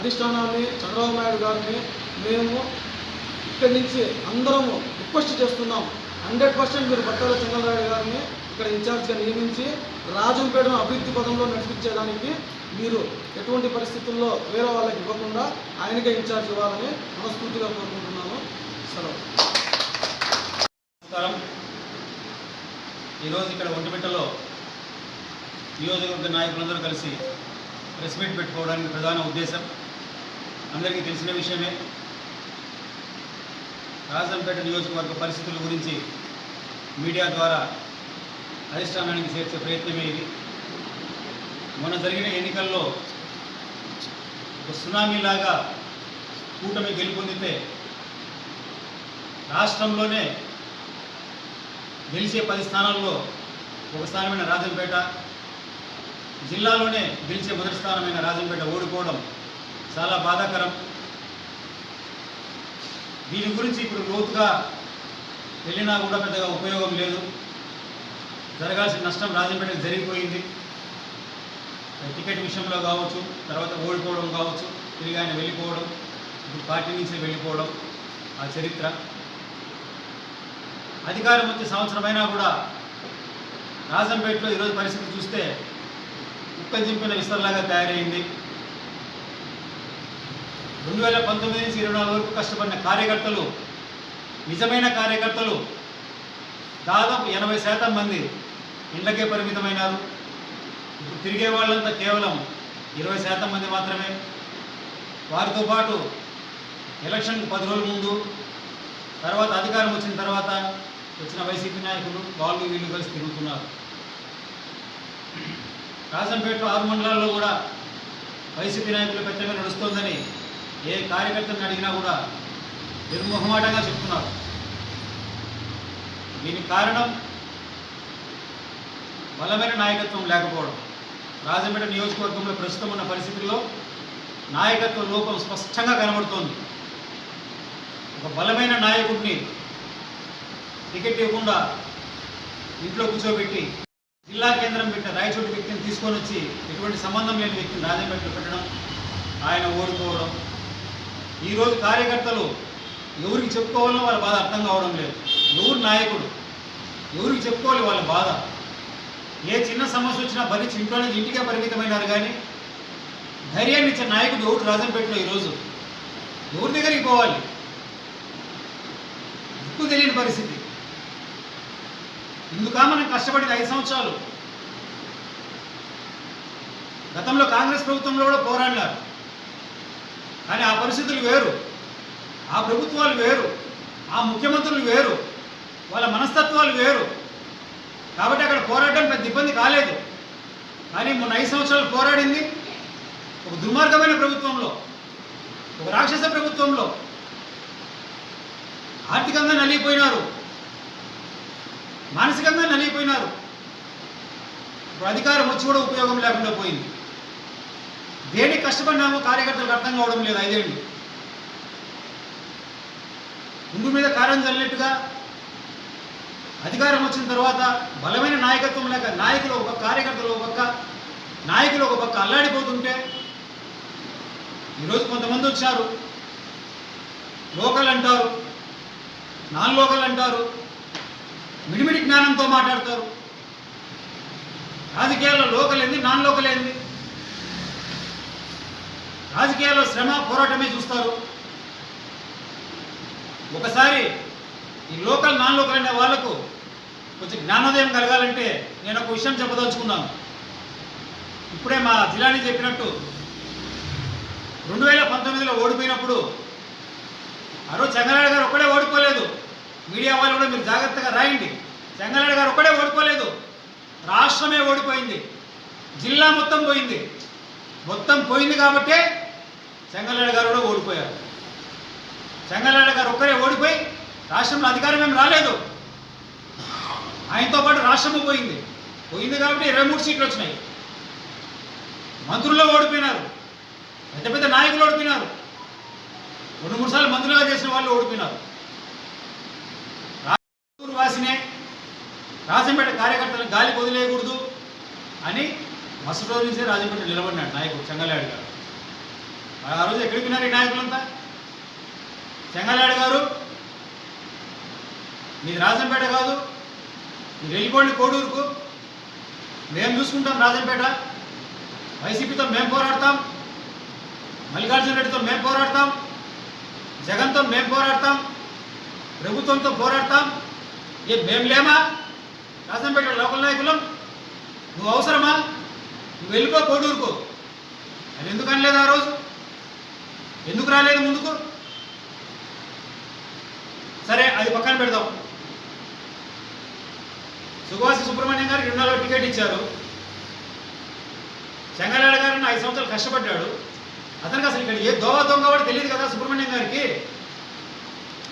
అధిష్టానాన్ని చంద్రబాబు నాయుడు గారిని మేము ఇక్కడి నుంచి అందరము రిక్వెస్ట్ చేస్తున్నాం. హండ్రెడ్ పర్సెంట్ మీరు బట్టాల చంద్రబాబు గారిని ఇక్కడ ఇన్ఛార్జ్గా నియమించి రాజంపేటను అభివృద్ధి పదంలో నడిపించేదానికి మీరు ఎటువంటి పరిస్థితుల్లో వేరే వాళ్ళకి ఇవ్వకుండా ఆయనకే ఇన్ఛార్జ్ ఇవ్వాలని మనస్ఫూర్తిగా కోరుకుంటున్నాను. సెలవు. నమస్కారం. ఈరోజు ఇక్కడ ఒంటిమిట్టలో నియోజకవర్గ నాయకులందరూ కలిసి ప్రెస్ మీట్ పెట్టుకోవడానికి ప్రధాన ఉద్దేశం అందరికీ తెలిసిన విషయమే. రాజంపేట నియోజకవర్గ పరిస్థితుల గురించి మీడియా ద్వారా అధిష్టానానికి చేర్చే ప్రయత్నమే ఇది. మొన్న జరిగిన ఎన్నికల్లో ఒక సునామీలాగా కూటమి గెలుపొందితే రాష్ట్రంలోనే గెలిచే పది స్థానాల్లో ఒక స్థానమైన రాజంపేట జిల్లాలోనే గెలిచే మొదటి స్థానమైన రాజంపేట ఓడిపోవడం చాలా బాధాకరం. దీని గురించి ఇప్పుడు లోతుగా వెళ్ళినా కూడా పెద్దగా ఉపయోగం లేదు. జరగాల్సిన నష్టం రాజంపేటకు జరిగిపోయింది. టికెట్ విషయంలో కావచ్చు తర్వాత ఓడిపోవడం కావచ్చు తిరిగి ఆయన వెళ్ళిపోవడం ఇప్పుడు పార్టీ నుంచి వెళ్ళిపోవడం ఆ చరిత్ర. అధికారం వచ్చే సంవత్సరమైనా కూడా రాజంపేటలో ఈరోజు పరిస్థితి చూస్తే కుక్క చింపిన విస్తరలాగా తయారైంది. రెండు వేల పంతొమ్మిది నుంచి ఇరవై నాలుగు వరకు కష్టపడిన కార్యకర్తలు నిజమైన కార్యకర్తలు దాదాపు ఎనభై శాతం మంది ఇళ్ళకే పరిమితమైనారు. ఇప్పుడు తిరిగే వాళ్ళంతా కేవలం ఇరవై శాతం మంది మాత్రమే. వారితో పాటు ఎలక్షన్కు పది రోజుల ముందు తర్వాత అధికారం వచ్చిన తర్వాత వచ్చిన వైసీపీ నాయకులు వాళ్ళు వీళ్ళు కలిసి తిరుగుతున్నారు. రాజంపేట ఆరు మండలాల్లో కూడా వైసీపీ నాయకులు పెద్దగా నడుస్తోందని ఏ కార్యకర్తను అడిగినా కూడా నిర్మోహమాటంగా చెప్తున్నారు. దీనికి కారణం బలమైన నాయకత్వం లేకపోవడం. రాజంపేట నియోజకవర్గంలో ప్రస్తుతం ఉన్న పరిస్థితుల్లో నాయకత్వ లోపం స్పష్టంగా కనబడుతోంది. ఒక బలమైన నాయకుడిని టికెట్ ఇవ్వకుండా ఇంట్లో కూర్చోబెట్టి జిల్లా కేంద్రం పెట్టిన రాయచోటి వ్యక్తిని తీసుకొని వచ్చి ఎటువంటి సంబంధం లేని వ్యక్తిని రాజంపేటలో పెట్టడం ఆయన ఓడిపోవడం ఈరోజు కార్యకర్తలు ఎవరికి చెప్పుకోవాలో వాళ్ళ బాధ అర్థం కావడం లేదు. ఎవరు నాయకుడు? ఎవరికి చెప్పుకోవాలి వాళ్ళ బాధ? ఏ చిన్న సమస్య వచ్చినా భరించి ఇంట్లోనే ఇంటికే పరిమితమైనారు కానీ ధైర్యాన్ని ఇచ్చే నాయకుడు ఎవరు రాజంపేటలో ఈరోజు ఎవరి దగ్గరికి పోవాలి? దిక్కు తెలియని పరిస్థితి. ఇందుకా మనం కష్టపడింది ఐదు సంవత్సరాలు. గతంలో కాంగ్రెస్ ప్రభుత్వంలో కూడా పోరాడినారు. కానీ ఆ పరిస్థితులు వేరు. ఆ ప్రభుత్వాలు వేరు. ఆ ముఖ్యమంత్రులు వేరు. వాళ్ళ మనస్తత్వాలు వేరు. కాబట్టి అక్కడ పోరాటం పెద్ద ఇబ్బంది కాలేదు. కానీ మొన్న ఐదు సంవత్సరాలు పోరాడింది ఒక దుర్మార్గమైన ప్రభుత్వంలో ఒక రాక్షస ప్రభుత్వంలో. ఆర్థికంగా నలిగిపోయినారు. మానసికంగా నలిగిపోయినారు. ఇప్పుడు అధికారం వచ్చి కూడా ఉపయోగం లేకుండా పోయింది. దేనికి కష్టపడినామో కార్యకర్తలకు అర్థం కావడం లేదు ఐదేళ్ళు ముందు మీద కారం చల్లినట్టుగా అధికారం వచ్చిన తర్వాత బలమైన నాయకత్వం లేక నాయకులు ఒక కార్యకర్తలు ఒక పక్క నాయకులు ఒక పక్క అల్లాడిపోతుంటే ఈరోజు కొంతమంది వచ్చారు. లోకల్ అంటారు నాన్ లోకల్ అంటారు మిడిమిడి జ్ఞానంతో మాట్లాడతారు. రాజకీయాల్లో లోకల్ ఏంది నాన్ లోకల్ ఏంది? రాజకీయాల్లో శ్రమ పోరాటమే చూస్తారు. ఒకసారి ఈ లోకల్ నాన్ లోకల్ అనే వాళ్ళకు కొంచెం జ్ఞానోదయం కలగాలంటే నేను ఒక విషయం చెప్పదలుచుకున్నాను. ఇప్పుడే మా జిల్లాని చెప్పినట్టు రెండు వేల పంతొమ్మిదిలో ఓడిపోయినప్పుడు ఆ రోజు చెంగనాయుడు గారు ఒక్కడే ఓడిపోలేదు. మీడియా వాళ్ళు కూడా మీరు జాగ్రత్తగా రాయండి. చెంగనాయుడు గారు ఒక్కడే ఓడిపోలేదు. రాష్ట్రమే ఓడిపోయింది. జిల్లా మొత్తం పోయింది. మొత్తం పోయింది కాబట్టే చెంగనాయుడు గారు కూడా ఓడిపోయారు. చెంగనాయుడు గారు ఒక్కరే ఓడిపోయి రాష్ట్రంలో అధికారం ఏం రాలేదు. ఆయనతో పాటు రాష్ట్రము పోయింది. పోయింది కాబట్టి ఇరవై మూడు సీట్లు వచ్చినాయి. మంత్రుల్లో ఓడిపోయినారు. పెద్ద పెద్ద నాయకులు ఓడిపోయినారు. రెండు మూడు సార్లు మంత్రులుగా చేసిన వాళ్ళు ఓడిపోయినారు. రాజూరు వాసినే రాజంపేట కార్యకర్తలకు గాలి వదిలేయకూడదు అని మరుసటి రోజు నుంచే రాజంపేట నిలబడినాడు నాయకుడు చెంగలాడు గారు. ఆ రోజు ఎక్కడికి ఉన్నారు ఈ నాయకులంతా? చెంగలాడు గారు మీది రాజంపేట కాదు మీరు వెళ్ళిపోండి కోడూరుకు. మేము చూసుకుంటాం రాజంపేట. వైసీపీతో మేము పోరాడతాం మల్లికార్జున రెడ్డితో మేము పోరాడతాం జగన్తో మేము పోరాడతాం ప్రభుత్వంతో పోరాడతాం. ఏ మేము లేమా? రాజంపేట లోకల్ నాయకులం. నువ్వు అవసరమా? నువ్వు వెళ్ళిపో కోడూరుకు. అది ఎందుకనలేదు ఆ రోజు? ఎందుకు రాలేదు ముందుకు? సరే అది పక్కన పెడదాం. సుభాష్ సుబ్రహ్మణ్యం గారికి రెండులో టికెట్ ఇచ్చారు. చెంగలాడ గారిని ఐదు సంవత్సరాలు కష్టపడ్డాడు. అతనికి అసలు ఇక్కడ ఏ దోవ దొంగ వాడు తెలియదు కదా సుబ్రహ్మణ్యం గారికి.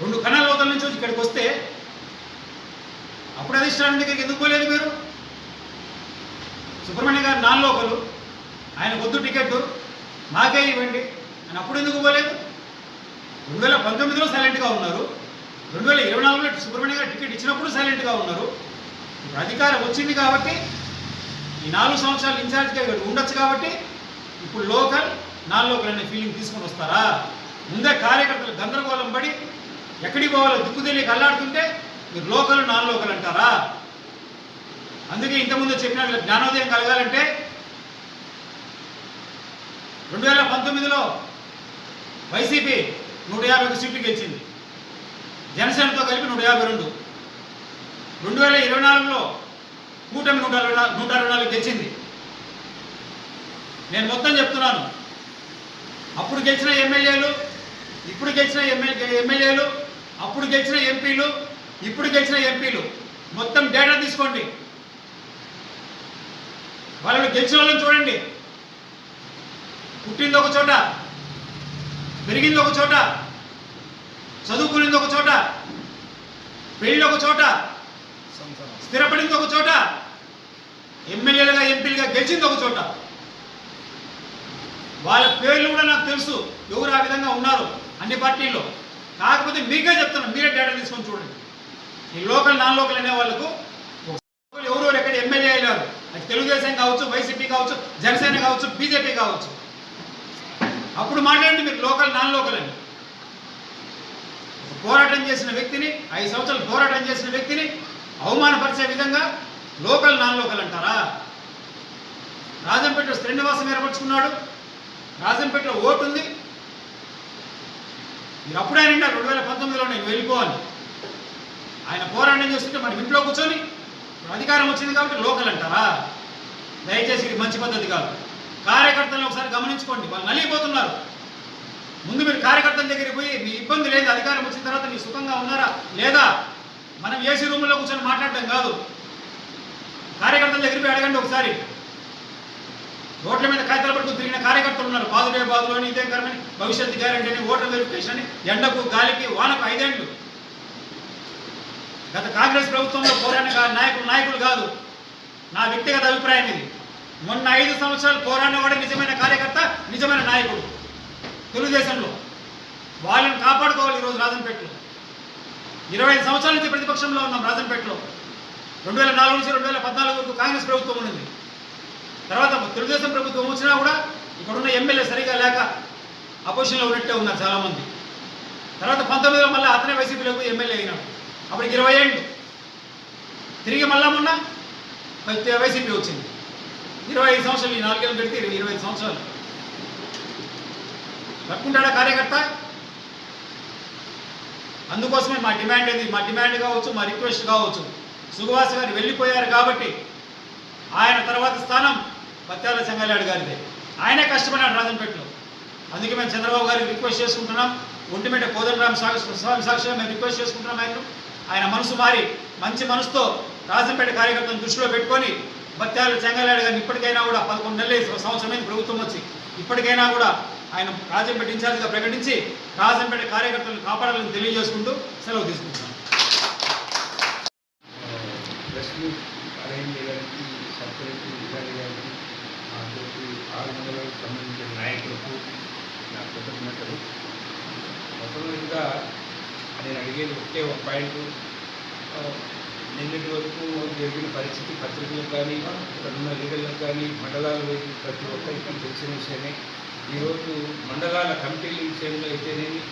రెండు కణాల అవతల నుంచి ఇక్కడికి వస్తే అప్పుడు అధిష్టానం దగ్గరికి ఎందుకు పోలేదు మీరు? సుబ్రహ్మణ్యం గారు నాన్ లోకలు ఆయన వద్దు టికెట్ మాకే ఇవ్వండి. అని అప్పుడు ఎందుకు పోలేదు రెండు వేల పంతొమ్మిదిలో సైలెంట్గా ఉన్నారు. రెండు వేల ఇరవై నాలుగులో సుబ్రహ్మణ్యం గారు టికెట్ ఇచ్చినప్పుడు సైలెంట్గా ఉన్నారు. ఇప్పుడు అధికారం వచ్చింది కాబట్టి ఈ నాలుగు సంవత్సరాలు ఇన్ఛార్జ్గా ఇక్కడ ఉండొచ్చు కాబట్టి ఇప్పుడు లోకల్ నాన్ లోకల్ అనే ఫీలింగ్ తీసుకొని వస్తారా? ముందే కార్యకర్తలు గందరగోళం పడి ఎక్కడికి పోవాలో దిక్కు తెలియక అల్లాడుతుంటే మీరు లోకల్ నాన్ లోకల్ అంటారా? అందుకే ఇంతకుముందు చెప్పినట్లు జ్ఞానోదయం కలగాలంటే రెండు వేల పంతొమ్మిదిలో వైసీపీ నూట యాభై ఒక సీట్లు గెలిచింది. జనసేనతో కలిపి నూట యాభై రెండు. రెండు వేల ఇరవై నాలుగులో కూటమి నూట నూట అరవై నాలుగు గెలిచింది. నేను మొత్తం చెప్తున్నాను. అప్పుడు గెలిచిన ఎమ్మెల్యేలు ఇప్పుడు గెలిచిన ఎమ్మెల్యే ఎమ్మెల్యేలు అప్పుడు గెలిచిన ఎంపీలు ఇప్పుడు గెలిచిన ఎంపీలు. మొత్తం డేటా తీసుకోండి. వాళ్ళు గెలిచిన వాళ్ళని చూడండి. పుట్టింది ఒక చోట. పెరిగింది ఒక చోట చదువుకునింది ఒక చోట పెళ్ళి ఒక చోట స్థిరపడింది ఒక చోట ఎమ్మెల్యేలుగా ఎంపీలుగా గెలిచింది ఒక చోట. వాళ్ళ పేర్లు కూడా నాకు తెలుసు ఎవరు ఆ విధంగా ఉన్నారు అన్ని పార్టీల్లో. కాకపోతే మీకే చెప్తున్నాను మీరే డేటా తీసుకొని చూడండి. ఈ లోకల్ నాన్ లోకల్ అనే వాళ్ళకు ఎవరు ఎక్కడ ఎమ్మెల్యే అయినారు? అది తెలుగుదేశం కావచ్చు వైసీపీ కావచ్చు జనసేన కావచ్చు బీజేపీ కావచ్చు. అప్పుడు మాట్లాడండి మీరు లోకల్ నాన్ లోకల్ అని పోరాటం చేసిన వ్యక్తిని ఐదు సంవత్సరాలు పోరాటం చేసిన వ్యక్తిని అవమానపరిచే విధంగా లోకల్ నాన్ లోకల్ అంటారా? రాజంపేట శ్రీనివాసం ఏర్పరచుకున్నాడు. రాజంపేటలో ఓటు ఉంది. మీరు అప్పుడే ఆయన రెండు వేల పంతొమ్మిదిలో నేను వెళ్ళిపోవాలి. ఆయన పోరాటం చేస్తుంటే మన ఇంట్లో కూర్చొని ఇప్పుడు అధికారం వచ్చింది కాబట్టి లోకల్ అంటారా? దయచేసి ఇది మంచి పద్ధతి కాదు. కార్యకర్తలను ఒకసారి గమనించుకోండి. వాళ్ళు నలిగిపోతున్నారు. ముందు మీరు కార్యకర్తల దగ్గరికి పోయి మీ ఇబ్బంది లేదు అధికారం వచ్చిన తర్వాత మీరు సుఖంగా ఉన్నారా? లేదా? మనం ఏసీ రూమ్లో కూర్చొని మాట్లాడటం కాదు. కార్యకర్తల దగ్గరికి పోయి అడగండి ఒకసారి. రోడ్ల మీద కాగితాల పట్టుకు తిరిగిన కార్యకర్తలు ఉన్నారు. బాదుడే బాదులోని ఇదే కరమని భవిష్యత్తు గ్యారంటీ అని ఓటర్ వెరిఫికేషన్ అని ఎండకు గాలికి వానకు ఐదేండ్లు. గత కాంగ్రెస్ ప్రభుత్వంలో పోరాడిన నాయకులు నాయకులు కాదు. నా వ్యక్తిగత అభిప్రాయం ఇది. మొన్న ఐదు సంవత్సరాలు పోరాడినవాడే నిజమైన కార్యకర్త నిజమైన నాయకుడు. తెలుగుదేశంలో వాళ్ళని కాపాడుకోవాలి ఈరోజు రాజంపేటలో. ఇరవై ఐదు సంవత్సరాల నుంచి ప్రతిపక్షంలో ఉన్నాం రాజంపేటలో. రెండు వేల నాలుగు నుంచి రెండు వేల పద్నాలుగు వరకు కాంగ్రెస్ ప్రభుత్వం ఉండింది తర్వాత తెలుగుదేశం ప్రభుత్వం వచ్చినా కూడా ఇక్కడున్న ఎమ్మెల్యే సరిగా లేక అపోజిషన్లో ఉన్నట్టే ఉన్నారు చాలామంది. తర్వాత పంతొమ్మిదిలో మళ్ళీ అతనే వైసీపీలోకి ఎమ్మెల్యే అయినాడు. అప్పటికి ఇరవై ఏళ్ళు. తిరిగి మళ్ళా మొన్న వైసీపీ వచ్చింది. ఇరవై ఐదు సంవత్సరాలు ఈ నాలుగేళ్ళు పెడితే ఇరవై ఇరవై ఐదు సంవత్సరాలు. పట్టుకుంటాడా కార్యకర్త? అందుకోసమే మా డిమాండ్ ఇది మా డిమాండ్ కావచ్చు మా రిక్వెస్ట్ కావచ్చు. సుఖవాస్ గారు వెళ్ళిపోయారు కాబట్టి ఆయన తర్వాత స్థానం పత్యాల చెంగాలాడు గారిదే. ఆయనే కష్టపడినాడు రాజంపేటలో. అందుకే మేము చంద్రబాబు గారికి రిక్వెస్ట్ చేసుకుంటున్నాం. ఒంటిమిట కోదండరామ సాక్షి స్వామి సాక్షిగా మేము రిక్వెస్ట్ చేసుకుంటున్నాం ఆయన ఆయన మనసు మారి మంచి మనసుతో రాజంపేట కార్యకర్తను దృష్టిలో పెట్టుకొని బత్యాలు చెంగలాడు గారిని ఇప్పటికైనా కూడా పదకొండు నెలలు సంవత్సరమైన ప్రభుత్వం వచ్చి ఇప్పటికైనా కూడా ఆయన రాజంపేట ఇన్ఛార్జిగా ప్రకటించి రాజంపేట కార్యకర్తలను కాపాడాలని తెలియజేసుకుంటూ సెలవు తీసుకుంటున్నాను. సంబంధించిన నాయకులకు నా కృతజ్ఞతలు. మొట్టమొదటిగా నేను అడిగేది ఒకే ఒక పాయింట్. నిన్నటి వరకు జరిగిన పరిస్థితి పత్రికలకు కానీ ఇక్కడ లీడర్లకు కానీ మండలాలు ప్రతి ఒక్కరికి తెలిసిన విషయమే. ఈరోజు మండలాల కమిటీల విషయంలో అయితేనేమి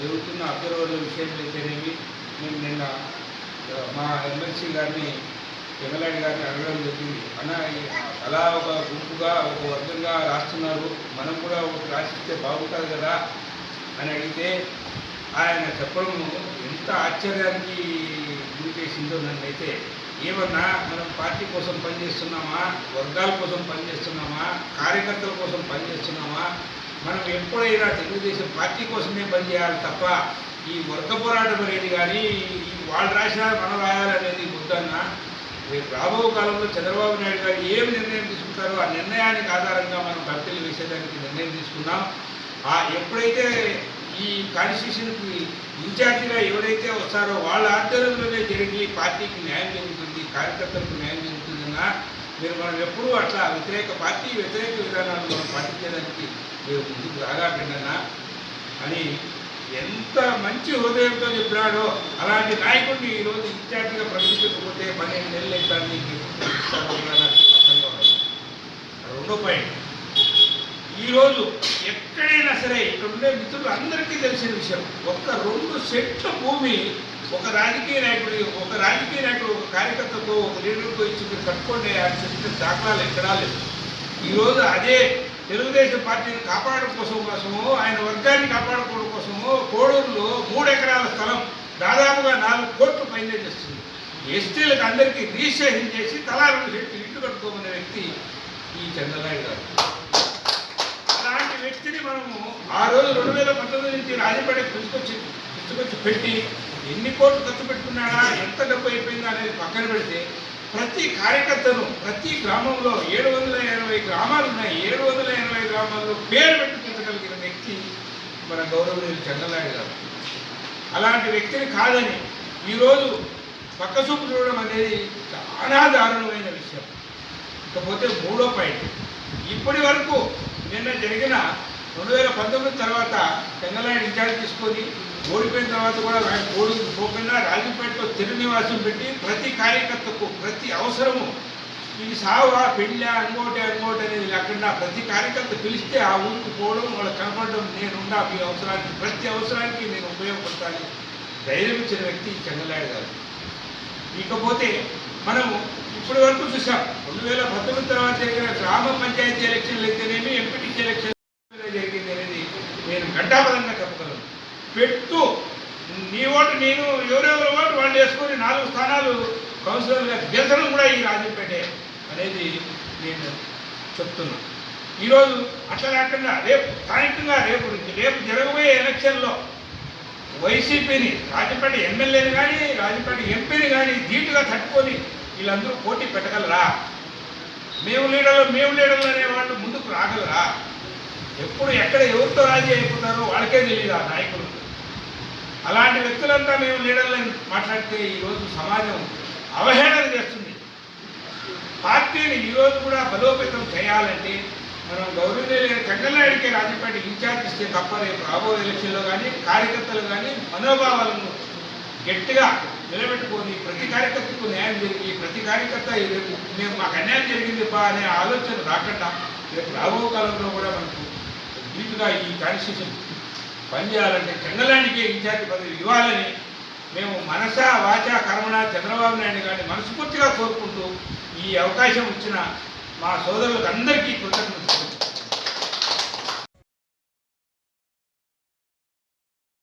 జరుగుతున్న అభ్యర్థుల విషయంలో అయితేనేమి మేము నిన్న మా ఎమ్మెల్సీ గారిని చెంగలాడి గారిని అడగడం జరిగింది. అన్న అలా ఒక గుంపుగా ఒక వర్గంగా రాస్తున్నారు. మనం కూడా ఒకటి రాసిస్తే బాగుంటుంది కదా అని అడిగితే ఆయన చెప్పడం ఎంత ఆశ్చర్యానికి గురి చేసిందో నన్ను అయితే ఏమన్నా మనం పార్టీ కోసం పనిచేస్తున్నామా? వర్గాల కోసం పనిచేస్తున్నామా? కార్యకర్తల కోసం పనిచేస్తున్నామా? మనం ఎప్పుడైనా తెలుగుదేశం పార్టీ కోసమే పనిచేయాలి తప్ప ఈ వర్గ పోరాటం అనేది కానీ ఈ వాళ్ళు రాసినా మనం రాయాలనేది వద్దన్నా రేపు రాబో కాలంలో చంద్రబాబు నాయుడు గారు ఏం నిర్ణయం తీసుకుంటారో ఆ నిర్ణయానికి ఆధారంగా మనం భర్తీలు వేసేదానికి నిర్ణయం తీసుకున్నాం ఆ ఎప్పుడైతే ఈ కాన్స్టిట్యూషన్కి ఇన్ఛార్జిగా ఎవరైతే వస్తారో వాళ్ళ ఆధ్వర్యంలోనే జరిగి పార్టీకి న్యాయం జరుగుతుంది కార్యకర్తలకు న్యాయం జరుగుతుందన్నా మీరు మనం ఎప్పుడూ అట్లా వ్యతిరేక పార్టీ వ్యతిరేక విధానాలు మనం పాటించడానికి మీరు ముందుకు రాగాకండన్నా అని ఎంత మంచి హృదయంతో చెప్పినాడో అలాంటి నాయకుడిని ఈరోజు ఇన్ఛార్జిగా ప్రకటించకపోతే పన్నెండు నెలలు అవుతాను నీకు రెండో పాయింట్ ఈరోజు ఎక్కడైనా సరే ఇక్కడ ఉండే మిత్రులు అందరికీ తెలిసిన విషయం. ఒక్క రెండు సెట్ల భూమి ఒక రాజకీయ నాయకుడి ఒక రాజకీయ నాయకుడు ఒక కార్యకర్తతో ఒక లీడర్తో ఇచ్చి మీరు కట్టుకోండి అని చెప్పిన దాఖలాలు ఎక్కడా లేవు. ఈరోజు అదే తెలుగుదేశం పార్టీని కాపాడడం కోసం కోసము ఆయన వర్గాన్ని కాపాడుకోవడం కోసము కోడూరులో మూడు ఎకరాల స్థలం దాదాపుగా నాలుగు కోట్లు పైనే చేస్తుంది ఎస్టీలకు అందరికీ రిజిస్ట్రేషన్ చేసి తలా రెండు సెట్లు ఇల్లు కట్టుకోమనే వ్యక్తి ఈ చంద్రబాబు గారు. వ్యక్తిని మనము ఆ రోజు రెండు వేల పంతొమ్మిది నుంచి రాజపడే తీసుకొచ్చి తీసుకొచ్చి పెట్టి ఎన్ని కోట్లు ఖర్చు పెట్టుకున్నాడా ఎంత డబ్బు అయిపోయిందా అనేది పక్కన పెడితే ప్రతి కార్యకర్తను ప్రతి గ్రామంలో ఏడు వందల ఎనభై గ్రామాలు ఉన్నాయి. ఏడు వందల ఎనభై గ్రామాల్లో పేరు పెట్టుకోగలిగిన వ్యక్తి మన గౌరవనీయులు చంద్రనాయుడు గారు. అలాంటి వ్యక్తిని కాదని ఈరోజు పక్క చూపు చూడడం అనేది చాలా దారుణమైన విషయం. ఇకపోతే మూడో పాయింట్. ఇప్పటి వరకు నిన్న జరిగిన రెండు వేల పంతొమ్మిది తర్వాత తెలంగాణ ఇన్ఛార్జ్ తీసుకొని ఓడిపోయిన తర్వాత కూడా ఆయన ఓడి పోకుండా రాజంపేటలో తిరు నివాసం పెట్టి ప్రతి కార్యకర్తకు ప్రతి అవసరము ఇది సావా పెళ్ళా అనుకోటి అనుకోటి అనేది లేకుండా ప్రతి కార్యకర్త పిలిస్తే ఆ ఊరికి పోవడం వాళ్ళకి కనపడడం నేనున్నా మీ అవసరానికి ప్రతి అవసరానికి నేను ఉపయోగపడతాను ధైర్యం ఇచ్చిన వ్యక్తి చంద్రనాయుడు గారు. ఇకపోతే మనం ఇప్పటి వరకు చూసాం రెండు వేల పంతొమ్మిది తర్వాత జరిగిన గ్రామ పంచాయతీ ఎలక్షన్లు అయితే ఎంపీటీసీ ఎలక్షన్ జరిగింది అనేది చట్టాపరంగా ఘంటాపరంగా పెట్టు. నీ ఓటు నేను ఎవరెవరి ఓటు వాళ్ళు వేసుకొని నాలుగు స్థానాలు కౌన్సిలర్గా గెలచడం కూడా ఈ రాజంపేటే అనేది నేను చెప్తున్నా. ఈరోజు అట్లా కాకుండా రేపు స్థానికంగా రేపు రేపు జరగబోయే ఎలక్షన్లో వైసీపీని రాజపేట ఎమ్మెల్యేని కానీ రాజపేట ఎంపీని కానీ ధీటుగా తట్టుకొని వీళ్ళందరూ పోటీ పెట్టగలరా? మేము లీడర్లు మేము లీడర్లు అనే వాళ్ళు ముందుకు రాగలరా? ఎప్పుడు ఎక్కడ ఎవరితో రాజీ అయిపోతారో వాళ్ళకే తెలియదు ఆ నాయకులు అలాంటి వ్యక్తులంతా మేము లీడర్లను మాట్లాడితే ఈరోజు సమాజం అవహేళన చేస్తుంది. పార్టీని ఈరోజు కూడా బలోపేతం చేయాలంటే మనం గౌరవనీయులైన చంద్రనాయుడికి రాజపేట ఇన్ఛార్జ్ ఇస్తే తప్ప రేపు రాబోయే ఎలక్షన్లో కానీ కార్యకర్తలు కానీ మనోభావాలను గట్టిగా నిలబెట్టుకొని ప్రతి కార్యకర్తకు న్యాయం జరిగి ప్రతి కార్యకర్త రేపు మేము మాకు అన్యాయం జరిగింది బా అనే ఆలోచన రాకుండా రేపు రాబో కాలంలో కూడా మనకు వీటిగా ఈ కాన్స్టిట్యూషన్ పనిచేయాలంటే చంద్రలాంటికి ఇన్ఛార్జి పదవి ఇవ్వాలని మేము మనస వాచ కర్మణ చంద్రబాబు నాయుడు గారిని మనస్ఫూర్తిగా కోరుకుంటూ ఈ అవకాశం ఇచ్చిన మా సోదరులకు అందరికీ కృతజ్ఞతలు.